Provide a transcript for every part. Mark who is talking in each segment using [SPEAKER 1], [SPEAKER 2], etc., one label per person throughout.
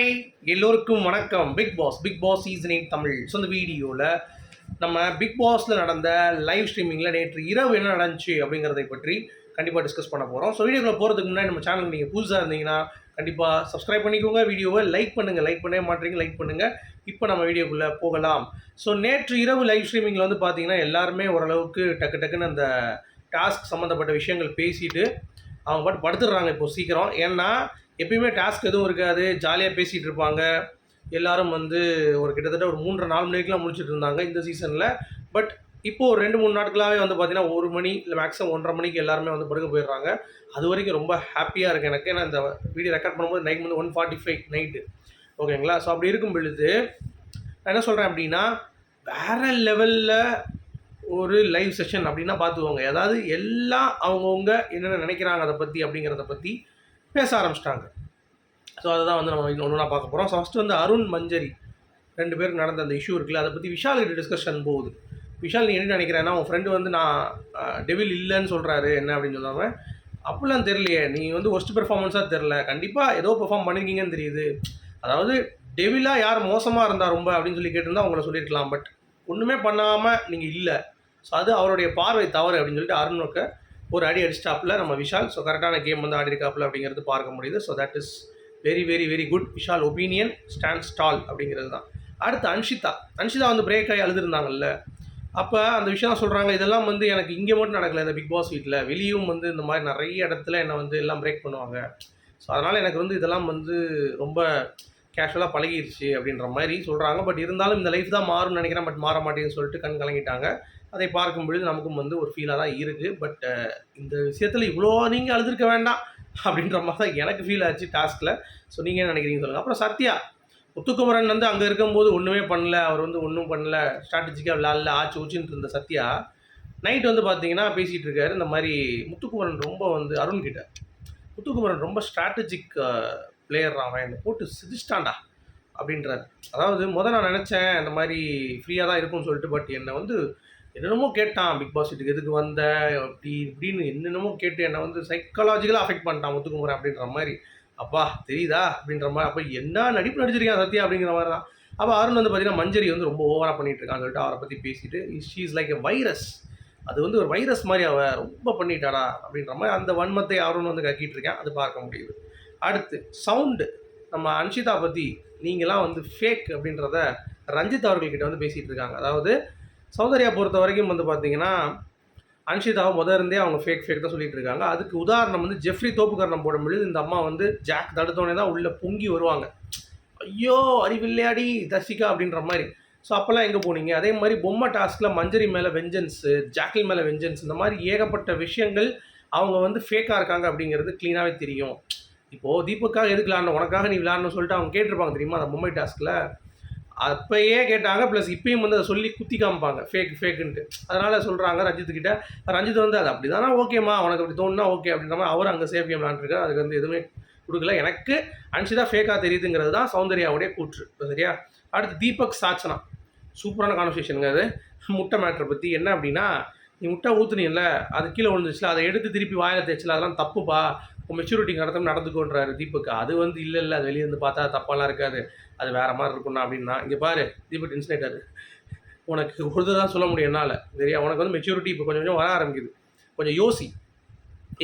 [SPEAKER 1] Hi எல்லோருக்கும் வணக்கம். Big Boss Big Boss season eight Tamil. So இந்த வீடியோவில் நம்ம பிக் பாஸில் நடந்த லைவ் ஸ்ட்ரீமிங்கில் நேற்று இரவு என்ன நடந்துச்சு அப்படிங்கிறதை பற்றி கண்டிப்பாக டிஸ்கஸ் பண்ண போகிறோம் ஸோ வீடியோக்குள்ள போகிறதுக்கு முன்னாடி நம்ம சேனலுக்கு நீங்கள் புதுசாக இருந்தீங்கன்னா கண்டிப்பாக சப்ஸ்கிரைப் பண்ணிக்கோங்க. வீடியோவை லைக் பண்ணுங்கள் லைக் பண்ணவே மாட்டீங்க லைக் பண்ணுங்கள் இப்போ நம்ம வீடியோக்குள்ளே போகலாம். ஸோ நேற்று இரவு லைவ் ஸ்ட்ரீமிங்கில் வந்து பார்த்தீங்கன்னா எல்லாருமே ஓரளவுக்கு டக்கு டக்குன்னு அந்த டாஸ்க் சம்மந்தப்பட்ட விஷயங்கள் பேசிட்டு அவங்க பாட்டு படுத்துடுறாங்க இப்போ சீக்கிரம். ஏன்னா எப்பயுமே டாஸ்க் எதுவும் இருக்காது. ஜாலியாக பேசிகிட்டு இருப்பாங்க. எல்லாரும் வந்து ஒரு கிட்டத்தட்ட ஒரு மூன்றரை நாலு மணிக்கெலாம் முடிச்சுட்டு இருந்தாங்க இந்த சீசனில் பட் இப்போ ஒரு ரெண்டு மூணு நாட்களாகவே வந்து பார்த்தீங்கன்னா ஒரு மணி இல்லை மேக்ஸிமம் ஒன்றரை மணிக்கு எல்லாருமே வந்து படுக்க போயிடுறாங்க. அது வரைக்கும் ரொம்ப ஹாப்பியாக இருக்குது எனக்கு. ஏன்னா இந்த வீடியோ ரெக்கார்ட் பண்ணும்போது நைட் வந்து ஒன் ஃபார்ட்டி ஃபைவ் நைட்டு ஓகேங்களா? ஸோ அப்படி இருக்கும் பொழுது நான் என்ன சொல்கிறேன் அப்படின்னா வேறு லெவலில் ஒரு லைவ் செஷன் அப்படின்னா பார்த்துக்கோங்க அதாவது எல்லாம் அவங்கவுங்க என்னென்ன நினைக்கிறாங்க அதை பற்றி அப்படிங்கிறத பற்றி பேச ஆரம்பிச்சிட்டாங்க. ஸோ அதை தான் வந்து நம்ம ஒன்று ஒன்றா பார்க்க போகிறோம் ஃபஸ்ட்டு வந்து அருண் மஞ்சரி. ரெண்டு பேருக்கு நடந்த அந்த இஷ்யூ இருக்குல்ல அதை பற்றி விஷால் கிட்ட டிஸ்கஷன் போகுது. விஷால் நீ என்ன நினைக்கிறேன்னா உன் ஃப்ரெண்டு வந்து நான் டெவில் இல்லைன்னு சொல்கிறாரு என்ன அப்படின்னு சொல்லாம அப்படிலாம் தெரியலையே நீ வந்து ஒஸ்ட் பெர்ஃபார்மன்ஸாக தெரில கண்டிப்பாக ஏதோ பெர்ஃபார்ம் பண்ணியிருக்கீங்கன்னு தெரியுது. அதாவது டெவிலாக யார் மோசமாக இருந்தால் ரொம்ப? அப்படின்னு சொல்லி கேட்டிருந்தா அவங்கள சொல்லியிருக்கலாம். பட் ஒன்றுமே பண்ணாமல் நீங்கள் இல்லை. ஸோ அது அவருடைய பார்வை தவறு அப்படின்னு சொல்லிட்டு அருணுக்கு ஒரு அடி அடிச்சிட்டாப்புல நம்ம விஷால். ஸோ கரெக்டான கேம் வந்து ஆடிருக்காப்புல அப்படிங்கிறது பார்க்க முடியுது. So that is very very very good Vishal opinion stand stall அப்படிங்கிறது தான். அடுத்து அன்ஷிதா. அன்ஷிதா வந்து பிரேக் ஆகி அழுதுருந்தாங்கல்ல. அப்போ அந்த விஷயம் சொல்கிறாங்க இதெல்லாம் வந்து எனக்கு இங்கே மட்டும் நடக்கலை. இந்த பிக் பாஸ் வீட்டில் வெளியும் வந்து இந்த மாதிரி நிறைய இடத்துல என்னை வந்து எல்லாம் பிரேக் பண்ணுவாங்க. ஸோ அதனால் எனக்கு வந்து இதெல்லாம் வந்து ரொம்ப கேஷுவலாக பழகிருச்சு அப்படின்ற மாதிரி சொல்கிறாங்க பட் இருந்தாலும் இந்த லைஃப் தான் மாறும்னு நினைக்கிறேன். பட் மாற மாட்டேங்குன்னு சொல்லிட்டு கண் கலங்கிட்டாங்க. அதை பார்க்கும் பொழுது நமக்கும் வந்து ஒரு ஃபீலாக தான் இருக்குது பட் இந்த விஷயத்தில் இவ்வளோ நீங்கள் அழுதுருக்க வேண்டாம் அப்படின்ற மாதிரி தான் எனக்கு ஃபீல் ஆச்சு டாஸ்கில் ஸோ நீங்கள் என்ன நினைக்கிறீங்க சொல்லுங்கள் அப்புறம் சத்யா முத்துக்குமரன் வந்து அங்கே இருக்கும்போது ஒன்றுமே பண்ணல. அவர் வந்து ஒன்றும் பண்ணல. ஸ்ட்ராட்டஜிக்காக விளாட்ல ஆச்சு ஊச்சின்ட்டு இருந்த சத்யா நைட் வந்து பார்த்தீங்கன்னா பேசிகிட்டு இருக்காரு. இந்த மாதிரி முத்துக்குமரன் ரொம்ப வந்து அருண் கிட்ட முத்துக்குமரன் ரொம்ப ஸ்ட்ராட்டஜிக் பிளேயர் அவன் என்னை போட்டு சிதிச்சிட்டான்டா அப்படின்றார். அதாவது முதல் நான் நினச்சேன் இந்த மாதிரி ஃப்ரீயாக தான் இருக்கும்னு சொல்லிட்டு பட் என்னை வந்து என்னென்னமோ கேட்டான். பிக் பாஸ் வீட்டுக்கு எதுக்கு வந்த? அப்படி இப்படின்னு என்னென்னமோ கேட்டு என்னை வந்து சைக்காலஜிக்கலாக அஃபெக்ட் பண்ணிட்டான் ஒத்துக்குமுறை அப்படின்ற மாதிரி. அப்பா தெரியுதா? அப்படின்ற மாதிரி. அப்போ என்ன நடிப்பு நடிச்சிருக்கேன் சத்யா அப்படிங்கிற மாதிரி தான். அப்போ அருண் வந்து பார்த்தீங்கன்னா மஞ்சரி வந்து ரொம்ப ஓவராக பண்ணிகிட்டு இருக்கான்னு சொல்லிட்டு அவரை பற்றி பேசிட்டு she is like a virus அது வந்து ஒரு வைரஸ் மாதிரி அவள் ரொம்ப பண்ணிட்டாடா அப்படின்ற மாதிரி அந்த வன்மத்தை அருண் வந்து கக்கிட்டு இருக்கேன். அது பார்க்க முடியுது. அடுத்து சவுண்டு. நம்ம அன்ஷிதா பற்றி நீங்களாம் வந்து ஃபேக் அப்படின்றத ரஞ்சித் அவர்கள்கிட்ட வந்து பேசிகிட்டு இருக்காங்க அதாவது சௌந்தர்யா பொறுத்த வரைக்கும் வந்து பார்த்தீங்கன்னா அன்ஷிதாவை முத இருந்தே அவங்க ஃபேக் ஃபேக் தான் சொல்லிட்டு இருக்காங்க அதுக்கு உதாரணம் வந்து ஜெஃப்ரி தோப்புக்கரணம் போடும்பொழுது இந்த அம்மா வந்து ஜாக் தடுத்தோடனே தான் உள்ளே பொங்கி வருவாங்க. ஐயோ அறிவில்லையாடி தசிகா அப்படின்ற மாதிரி. ஸோ அப்போல்லாம் எங்கே போனீங்க? அதே மாதிரி பொம்மை டாஸ்கில் மஞ்சரி மேலே வெஞ்சன்ஸு ஜாக்கில் மேலே வெஞ்சன்ஸ் இந்த மாதிரி ஏகப்பட்ட விஷயங்கள் அவங்க வந்து ஃபேக்காக இருக்காங்க அப்படிங்கிறது க்ளீனாகவே தெரியும். இப்போது தீபக்காக எதுக்கு விளாடணும்? உனக்காக நீ விளாடணும்னு சொல்லிட்டு அவங்க கேட்டிருப்பாங்க தெரியுமா? அந்த மும்பை டாஸ்கில் அப்பயே கேட்டாங்க ப்ளஸ் இப்பயும் வந்து அதை சொல்லி குத்தி காமிப்பாங்க. ஃபேக் ஃபேக்குன்ட்டு அதனால் சொல்கிறாங்க ரஞ்சித்துக்கிட்ட ரஞ்சித் வந்து அது அப்படி தானே ஓகேம்மா. உனக்கு அப்படி தோணுனா ஓகே அப்படின்ற மாதிரி அவர் அங்கே சேஃப் கேம் விளாண்டுருக்காரு. அதுக்கு வந்து எதுவுமே கொடுக்கல. எனக்கு அன்ஷிதா ஃபேக்காக தெரியுதுங்கிறது தான் சௌந்தர்யாவுடைய கூற்று. சரியா? அடுத்து தீபக் சாச்சனா. சூப்பரான கான்வர்சேஷனுங்க அது. முட்டை மேட்ரை பற்றி என்ன அப்படின்னா நீ முட்டை ஊற்றுனீல்ல அது கீழே விழுந்துச்சுல அதை எடுத்து திருப்பி வாயில் தேய்ச்சல அதெல்லாம் தப்புப்பா. மெச்சூரிட்டி நடத்தம் நடந்துக்கோன்றாரு தீபக் அது வந்து இல்லை இல்லை. அது வெளியே இருந்து பார்த்தா தப்பாலாம் இருக்காது. அது வேறு மாதிரி இருக்கும்னா அப்படின்னா இங்கே பாரு தீபக் இன்சுலேட்டர் உனக்கு ஒரு தான் சொல்ல முடியும் என்னால் சரியா? உனக்கு வந்து மெச்சூரிட்டி இப்போ கொஞ்சம் கொஞ்சம் வர ஆரம்பிக்குது. கொஞ்சம் யோசி.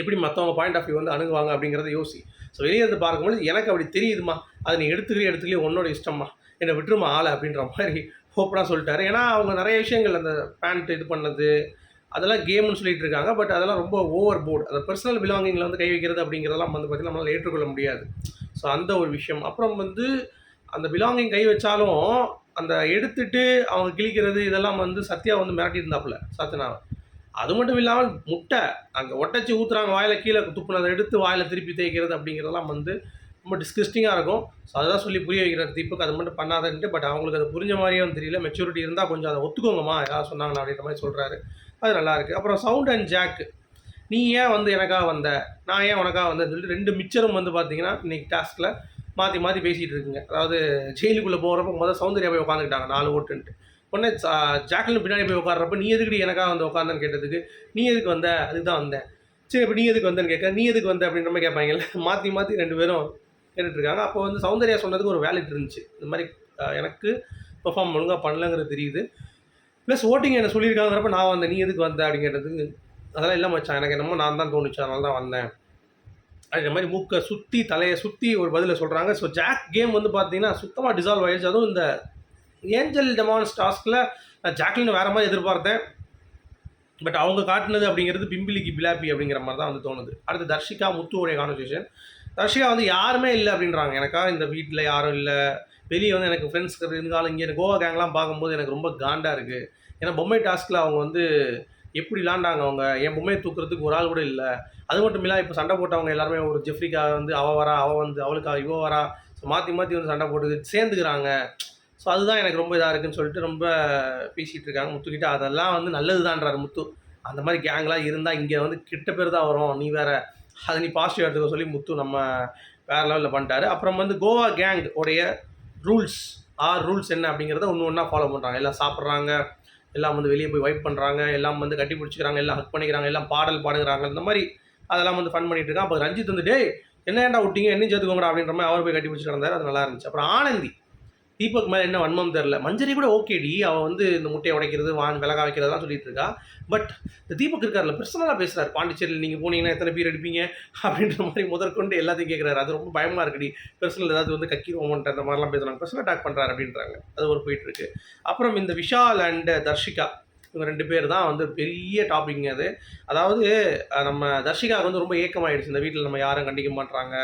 [SPEAKER 1] எப்படி மற்றவங்க பாயிண்ட் ஆஃப் வியூ வந்து அணுகுவாங்க அப்படிங்கிறத யோசி. ஸோ வெளியே இருந்து பார்க்கும்போது எனக்கு அப்படி தெரியுதுமா அதை நீ எடுத்துக்கிறே எடுத்துக்கலையே உன்னோட இஷ்டம்மா. என்னை விட்டுருமா ஆளை? அப்படின்ற மாதிரி ஓப்பனாக சொல்லிட்டாரு. ஏன்னா அவங்க நிறைய விஷயங்கள் அந்த பேண்ட் இது பண்ணது அதெல்லாம் கேம்னு சொல்லிட்டு இருக்காங்க பட் அதெல்லாம் ரொம்ப ஓவர் போர்டு அந்த பர்சனல் பிலாங்கிங்கில் வந்து கை வைக்கிறது அப்படிங்கிறதெல்லாம் வந்து பார்த்திங்கன்னா நம்மளால் ஏற்றுக்கொள்ள முடியாது. ஸோ அந்த ஒரு விஷயம். அப்புறம் வந்து அந்த பிலாங்கிங் கை வச்சாலும் அந்த எடுத்துட்டு அவங்க கிழிக்கிறது இதெல்லாம் வந்து சத்யா வந்து மிரட்டி இருந்தாப்புல சத்யனாவை அது மட்டும் இல்லாமல் முட்டை. அங்கே ஒட்டச்சி ஊற்றுறாங்க வாயில் கீழே துப்புனதை எடுத்து வாயில் திருப்பி தேய்க்கிறது அப்படிங்கிறதெல்லாம் வந்து ரொம்ப டிஸ்கஸ்டிங்காக இருக்கும். ஸோ அதெல்லாம் சொல்லி புரிய வைக்கிறார் தீபக். அது மட்டும் பண்ணாதன்ட்டு பட் அவங்களுக்கு அது புரிஞ்ச மாதிரியும் தெரியல. மெச்சூரிட்டி இருந்தால் கொஞ்சம் அதை ஒத்துக்கோங்கம்மா. யாராவது சொன்னாங்கன்னா அப்படின்ற மாதிரி சொல்கிறாரு அது நல்லாயிருக்கு. அப்புறம் சவுண்ட் அண்ட் ஜாக்கு நீ ஏன் வந்து எனக்காக வந்த? நான் ஏன் உனக்காக வந்தேன்னு சொல்லிட்டு ரெண்டு மிச்சரும் வந்து பார்த்தீங்கன்னா இன்னைக்கு டாஸ்கில் மாற்றி மாற்றி பேசிகிட்டு இருக்குங்க. அதாவது ஜெயிலுக்குள்ளே போகிறப்ப முதல் சௌந்தர்யா போய் உட்காந்துக்கிட்டாங்க நாலு ஓட்டுன்ட்டு. உடனே ஜாக்லின் பின்னாடி போய் உட்கார்றப்ப நீ எதுக்கு எனக்காக வந்து உட்காந்தேன்னு கேட்டதுக்கு நீ எதுக்கு வந்த? அதுக்கு தான் வந்தேன். சரி இப்போ நீ எதுக்கு வந்தேன்னு கேட்க நீ எதுக்கு வந்த அப்படின்ற மாதிரி கேட்பாங்கல்ல. மாற்றி மாற்றி ரெண்டு பேரும் கேட்டுட்ருக்காங்க அப்போ வந்து சௌந்தர்யா சொன்னதுக்கு ஒரு வேலிட் இருந்துச்சு. இந்த மாதிரி எனக்கு பெர்ஃபார்ம் ஒழுங்காக பண்ணலங்கிறது தெரியுது. ப்ளஸ் ஓட்டிங் என்ன சொல்லியிருக்காங்கிறப்ப நான் வந்தேன். நீ எதுக்கு வந்த அப்படிங்கிறதுக்கு அதெல்லாம் இல்லை மச்சான். எனக்கு என்னமோ நான் தான் தோணுச்சு. அதனால தான் வந்தேன். அப்படின்ற மாதிரி மூக்கை சுற்றி தலையை சுற்றி ஒரு பதிலை சொல்கிறாங்க ஸோ ஜாக் கேம் வந்து பார்த்தீங்கன்னா சுத்தமாக டிசால்வ் ஆகிடுச்சு அதுவும் இந்த ஏஞ்சல் டெமான்ஸ் டாஸ்கில் நான் ஜாக்லின் வேறு மாதிரி எதிர்பார்த்தேன். பட் அவங்க காட்டினது அப்படிங்கிறது பிம்பிலிக்கு பிலாப்பி அப்படிங்கிற மாதிரி தான் வந்து தோணுது. அடுத்து தர்ஷிகா முத்துவோடைய கான்வர்சேஷன் தர்ஷிகா வந்து யாருமே இல்லை அப்படின்றாங்க. எனக்கா இந்த வீட்டில் யாரும் இல்லை. வெளியே வந்து எனக்கு ஃப்ரெண்ட்ஸ் இருந்தாலும் இங்கே கோவா கேங்லாம் பார்க்கும்போது எனக்கு ரொம்ப காண்டாக இருக்குது ஏன்னா பொம்மை டாஸ்கில் அவங்க வந்து எப்படி விளாண்டாங்க அவங்க? என் பொம்மையை தூக்குறதுக்கு ஒரு ஆள் கூட இல்லை. அது மட்டும் இல்லை இப்போ சண்டை போட்டவங்க எல்லாருமே ஒரு ஜெஃப்ரிக்கா வந்து அவ வரா அவ வந்து அவளுக்காக இவ வரா. ஸோ மாற்றி மாற்றி வந்து சண்டை போட்டு சேர்ந்துக்கிறாங்க. ஸோ அதுதான் எனக்கு ரொம்ப இதாக இருக்குன்னு சொல்லிட்டு ரொம்ப பேசிகிட்டு இருக்காங்க முத்துக்கிட்ட அதெல்லாம் வந்து நல்லதுதான்றாரு முத்து. அந்த மாதிரி கேங்லாம் இருந்தால் இங்கே வந்து கிட்ட பேர் தான் வரும். நீ வேற அதை நீ பாசிட்டிவ் எடுத்துக்க சொல்லி முத்து நம்ம வேற லெவலில் பண்ணிட்டாரு. அப்புறம் வந்து கோவா கேங் உடைய ரூல்ஸ். ஆர் ரூல்ஸ் என்ன அப்படிங்கிறத ஒன்று ஒன்றா ஃபாலோ பண்ணுறாங்க எல்லாம் சாப்பிட்றாங்க எல்லாம் வந்து வெளியே போய் வைப் பண்ணுறாங்க எல்லாம் வந்து கட்டி பிடிச்சிக்கிறாங்க எல்லாம் ஹக் பண்ணிக்கிறாங்க எல்லாம் பாடல் பாடுகிறாங்க. இந்த மாதிரி அதெல்லாம் வந்து ஃபன் பண்ணிட்டு இருக்கான் அப்போ ரஞ்சித் வந்து டேய் என்ன ஏன்டா விட்டீங்க? என்ன சேர்த்துக்கோங்கடா அப்படின்ற மாதிரி அவர் போய் கட்டி பிடிச்சிட்டு இருந்தார் அது நல்லா இருந்துச்சு. அப்புறம் ஆனந்தி. தீபக் மேலே என்ன வன்மம் தெரில மஞ்சரி கூட ஓகேடி அவள் வந்து இந்த முட்டையை உடைக்கிறது வான் விலகா வைக்கிறதெல்லாம் சொல்லிட்டு இருக்கா. பட் இந்த தீபக் இருக்கார்ல பர்சனலாக பேசுகிறார் பாண்டிச்சேரியில் நீங்கள் போனீங்கன்னா எத்தனை பேர் எடுப்பீங்க அப்படின்ற மாதிரி முதற்கொண்டு எல்லாத்தையும் கேட்குறாரு அது ரொம்ப பயமாக இருக்குடி. பர்சனல் ஏதாவது வந்து கக்கிடுவோம்ன்ற அந்த மாதிரிலாம் பேசுகிறாங்க பர்சனல் அட்டாக் பண்ணுறாரு அப்படின்றாங்க. அது ஒரு போயிட்டுருக்கு அப்புறம் இந்த விஷால் அண்ட் தர்ஷிகா இவங்க ரெண்டு பேர் தான் வந்து பெரிய டாபிக்ங்க அது. அதாவது நம்ம தர்ஷிகாவுக்கு வந்து ரொம்ப ஏக்கமாயிடுச்சு. இந்த வீட்டில் நம்ம யாரும் கண்டிக்க மாட்றாங்க.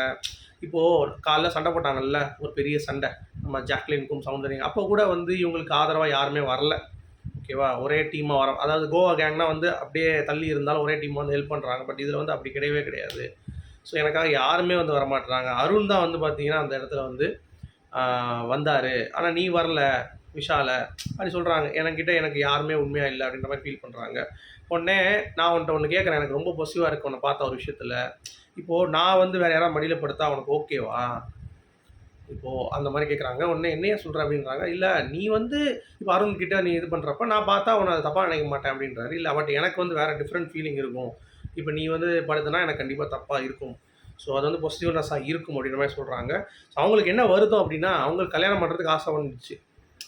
[SPEAKER 1] இப்போது காலைல சண்டை போட்டாங்கல்ல ஒரு பெரிய சண்டை. நம்ம ஜாக்லினுக்கும் சௌந்தர்யம் அப்போ கூட வந்து இவங்களுக்கு ஆதரவாக யாருமே வரல. ஓகேவா ஒரே டீமாக வர அதாவது கோவா கேங்னா வந்து அப்படியே தள்ளி இருந்தாலும் ஒரே டீமாக வந்து ஹெல்ப் பண்ணுறாங்க பட் இதில் வந்து அப்படி கிடையவே கிடையாது. ஸோ எனக்காக யாருமே வந்து வரமாட்டுறாங்க அருண் தான் வந்து பார்த்தீங்கன்னா அந்த இடத்துல வந்து வந்தார். ஆனால் நீ வரல விஷால அப்படி சொல்கிறாங்க என்கிட்ட எனக்கு யாருமே உண்மையாக இல்லை அப்படின்ற மாதிரி ஃபீல் பண்ணுறாங்க உடனே நான் உன்ட்ட ஒன்று கேட்குறேன் எனக்கு ரொம்ப பொசிவாக இருக்குது உன்னை பார்த்த ஒரு விஷயத்தில். இப்போது நான் வந்து வேறு யாராவது மடியில் படுத்தா உனக்கு ஓகேவா இப்போது அந்த மாதிரி கேட்குறாங்க உடனே என்னைய சொல்கிற அப்படின்றாங்க. இல்லை நீ வந்து இப்போ அருண் நீ இது பண்ணுறப்ப நான் பார்த்தா உன்னை அதை தப்பாக நினைக்க மாட்டேன் அப்படின்றாரு. இல்லை பட் எனக்கு வந்து வேறு டிஃப்ரெண்ட் ஃபீலிங் இருக்கும். இப்போ நீ வந்து படுத்துனா எனக்கு கண்டிப்பாக தப்பாக இருக்கும். ஸோ அது வந்து பாசிட்டிவ்னஸாக இருக்கும் அப்படின்ற மாதிரி சொல்கிறாங்க ஸோ அவங்களுக்கு என்ன வருத்தம் அப்படின்னா அவங்களுக்கு கல்யாணம் பண்ணுறதுக்கு ஆசை வந்துச்சு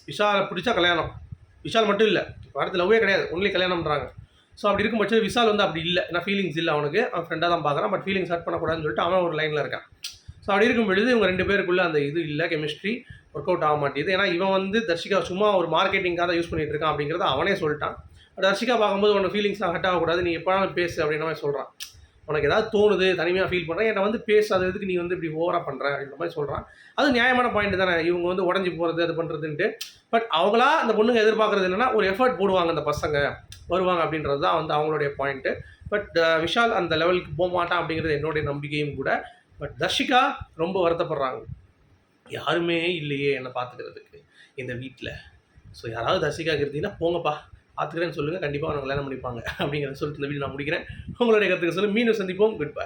[SPEAKER 1] விஷாலை பிடிச்சா கல்யாணம். விஷால் மட்டும் இல்லை படத்தில் லவ்வே கிடையாது. ஒன்லி கல்யாணம்ன்றாங்க. ஸோ அப்படி இருக்கும் பட்சம் விஷால் வந்து அப்படி இல்லை. நான் ஃபீலிங்ஸ் இல்லை அவனுக்கு. அவன் ஃப்ரெண்டாக தான் பார்க்குறான். பட் ஃபீலிங்ஸ் ஹர்ட் பண்ணக்கூடாதுன்னு சொல்லிட்டு அவன் ஒரு லைனில் இருக்கான். ஸோ அப்படி இருக்கும் பொழுது இவங்க ரெண்டு பேருக்குள்ளே அந்த இது இல்லை கெமிஸ்ட்ரி ஒர்க் அவுட் ஆக மாட்டேது ஏன்னா இவன் வந்து தர்ஷிகா சும்மா ஒரு மார்க்கெட்டிங்காக தான் யூஸ் பண்ணிகிட்டு இருக்கான் அப்படிங்கிறத அவனே சொல்லிட்டான். தர்ஷிகா பார்க்கும்போது உனக்கு ஃபீலிங்ஸ்லாம் ஹர்ட் ஆகக்கூடாது. நீ எப்போனாலும் பேசு அப்படின்ற மாதிரி சொல்கிறான் உனக்கு ஏதாவது தோணுது தனிமையாக ஃபீல் பண்ணுறேன் என்னை வந்து பேசாத இதுக்கு நீ வந்து இப்படி ஓவராக பண்ணுற அப்படின்ற மாதிரி சொல்கிறான் அது நியாயமான பாயிண்ட் தானே. இவங்க வந்து உடஞ்சி போகிறது அது பண்ணுறதுன்ட்டு பட் அவங்களா அந்த பொண்ணுங்க எதிர்பார்க்குறது என்னன்னா ஒரு எஃபர்ட் போடுவாங்க அந்த பசங்க. வருவாங்க அப்படின்றது தான் வந்து அவங்களுடைய பாயிண்ட்டு பட் uh, விஷால் அந்த லெவலுக்கு போக மாட்டான் அப்படிங்கிறது என்னுடைய நம்பிக்கையும் கூட. பட் தர்ஷிகா ரொம்ப வருத்தப்படுறாங்க. யாருமே இல்லையே என்னை பார்த்துக்கிறதுக்கு இந்த வீட்டில் ஸோ யாராவது தர்ஷிகா இருந்தீங்கன்னா போங்கப்பா பார்த்துக்கிறேன்னு சொல்லுங்கள் கண்டிப்பாக அவங்க கல்யாணம் பண்ணிப்பாங்க அப்படிங்கிறத சொல்லிட்டு இந்த வீடியோ நான் முடிக்கிறேன். உங்களுடைய கருத்துக்கு சொல்லி மீண்டும் சந்திப்போம். Good bye